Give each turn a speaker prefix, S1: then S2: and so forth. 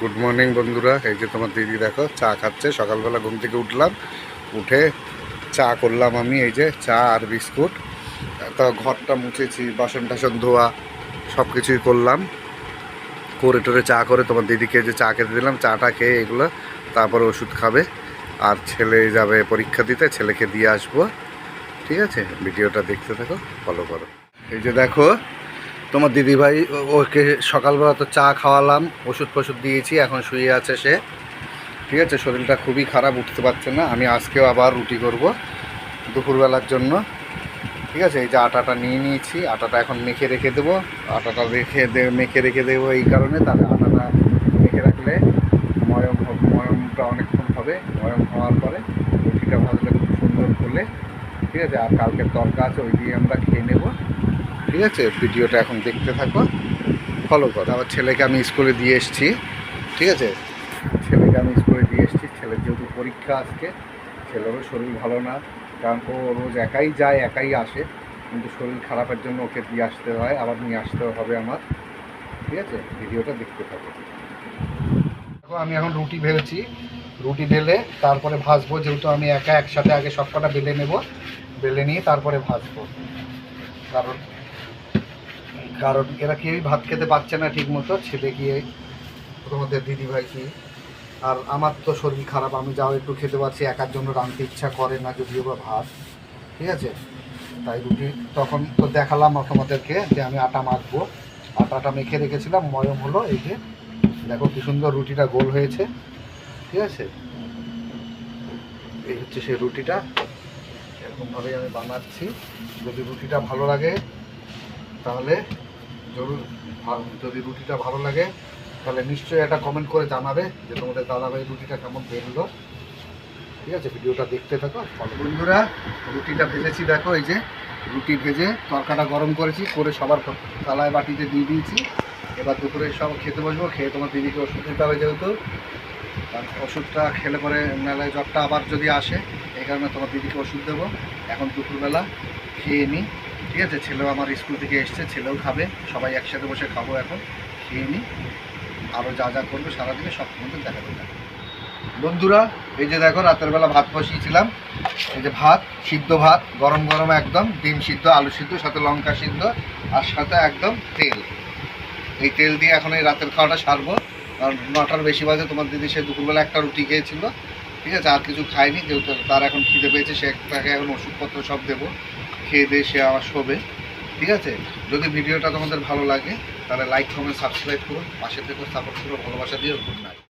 S1: Good morning বন্ধুরা। এই যে তোমার দিদি দেখো, চা খাচ্ছে। সকালবেলা ঘুম থেকে উঠলাম। উঠে চা করলাম আমি, এই যে চা আর বিস্কুট। তা ঘরটা মুছেছি বাসন টাসন ধোয়া সব কিছুই করলাম। করে টোরে চা করে তোমার দিদিকে যে চা খেতে দিলাম, চাটা খেয়ে এগুলো তারপরে ওষুধ খাবে। আর ছেলে যাবে পরীক্ষা দিতে, ছেলেকে দিয়ে আসব। ঠিক আছে? ভিডিওটা দেখতে থাকো ফলো করো। এই যে দেখো তোমার দিদিভাই ওকে সকালবেলা তো চা খাওয়ালাম, ওষুধ ফষুধ দিয়েছি, এখন শুয়ে আছে সে। ঠিক আছে, শরীরটা খুবই খারাপ, উঠতে পারছে না, আমি আজকেও আবার রুটি করব দুপুরবেলার জন্য। ঠিক আছে, এই যে আটাটা নিয়ে নিয়েছি, আটাটা এখন মেখে রেখে দেবো। আটাটা রেখে দে, মেখে রেখে দেবো এই কারণে তাহলে আটাটা মেখে রাখলে ময়ম ময়মটা অনেকক্ষণ হবে, ময়ম হওয়ার পরে রুটিটা ভাজলে খুব সুন্দর ফুলে। ঠিক আছে, আর কালকের তরকা আছে, ওই দিয়ে আমরা খেয়ে নেব। ঠিক আছে? ভিডিওটা এখন দেখতে থাকো। ফলো করো। আবার ছেলেকে আমি স্কুলে দিয়ে এসেছি। ঠিক আছে? ছেলেকে আমি স্কুলে দিয়ে এসেছি। ছেলের যেহেতু পরীক্ষা আজকে, ছেলেরও শরীর ভালো না। কারণ ও রোজ একাই যায়, একাই আসে। কিন্তু শরীর খারাপের জন্য ওকে দিয়ে আসতে হয়। আবার নিয়ে আসতে হবে আমার। ঠিক আছে? ভিডিওটা দেখতে থাকো। দেখো, আমি এখন রুটি ভেবেছি রুটি ঢেলে তারপরে ভাজবো। যেহেতু আমি একা একসাথে আগে সবকটা বেলে নেব। বেলে নিয়ে তারপরে ভাজবো। কারণ কারণ এরা কেউই ভাত খেতে পারছে না ঠিক মতো ছেলে গিয়ে তোমাদের দিদি ভাই কি আর আমার তো শরীর খারাপ, আমি যাও একটু খেতে পারছি একার জন্য রাঁধতে ইচ্ছা করে না, যদিও বা ভাত, ঠিক আছে? তাই রুটি তখন তো দেখালাম তোমাদেরকে যে আমি আটা মাখবো। আটাটা মেখে রেখেছিলাম, ময়ম হলো এই যে, দেখো কি সুন্দর রুটিটা গোল হয়েছে, ঠিক আছে? এই হচ্ছে সেই রুটিটা, এরকমভাবেই আমি বানাচ্ছি। যদি রুটিটা ভালো লাগে, তাহলে জরুর। যদি রুটিটা ভালো লাগে, তাহলে নিশ্চয়ই একটা কমেন্ট করে জানাবে যে তোমাদের দাদাভাই রুটিটা কেমন বেরোলো ঠিক আছে? ভিডিওটা দেখতে থাকো বন্ধুরা, রুটিটা ভেজেছি, দেখো এই যে রুটি ভেজে তরকাটা গরম করেছি, করে সবার থালায় বাটিতে দিয়ে দিয়েছি। এবার দুপুরে সব খেতে বসবো, খেয়ে তোমার দিদিকে ওষুধ দিতে হবে যেহেতু। ওষুধটা খেলে পরে মেলায় জ্বরটা আবার যদি আসে, এই কারণে তোমার দিদিকে ওষুধ দেবো। এখন দুপুরবেলা খেয়ে নিই। ঠিক আছে, ছেলেও আমার স্কুল থেকে এসছে, ছেলেও খাবে, সবাই একসাথে বসে খাব এখন, খেয়ে নিই আরও যা যা করবে সারাদিনে সব তোমাদের দেখা দেবে বন্ধুরা, এই যে দেখো, রাতের বেলা ভাত বসিয়েছিলাম। এই যে ভাত, সিদ্ধ ভাত, গরম গরম একদম, ডিম সিদ্ধ, আলু সিদ্ধ, সাথে লঙ্কা সিদ্ধ, আর সাথে একদম তেল। এই তেল দিয়ে এখন এই রাতের খাওয়াটা সারবো। কারণ নটার বেশি বাজে, তোমার দিদি সে দুপুরবেলা একটা রুটি খেয়েছিল। ঠিক আছে, আর কিছু খায়নি, যেহেতু তার এখন খিদে পেয়েছে, সে তাকে এখন ওষুধপত্র সব দেবো। খেয়ে দিয়ে সে আবার শোবে। ঠিক আছে? যদি ভিডিওটা তোমাদের ভালো লাগে, তাহলে লাইক কমেন্ট সাবস্ক্রাইব করুন পাশে থেকে সাপোর্ট করুন ভালোবাসা দিয়ে গুড নাইট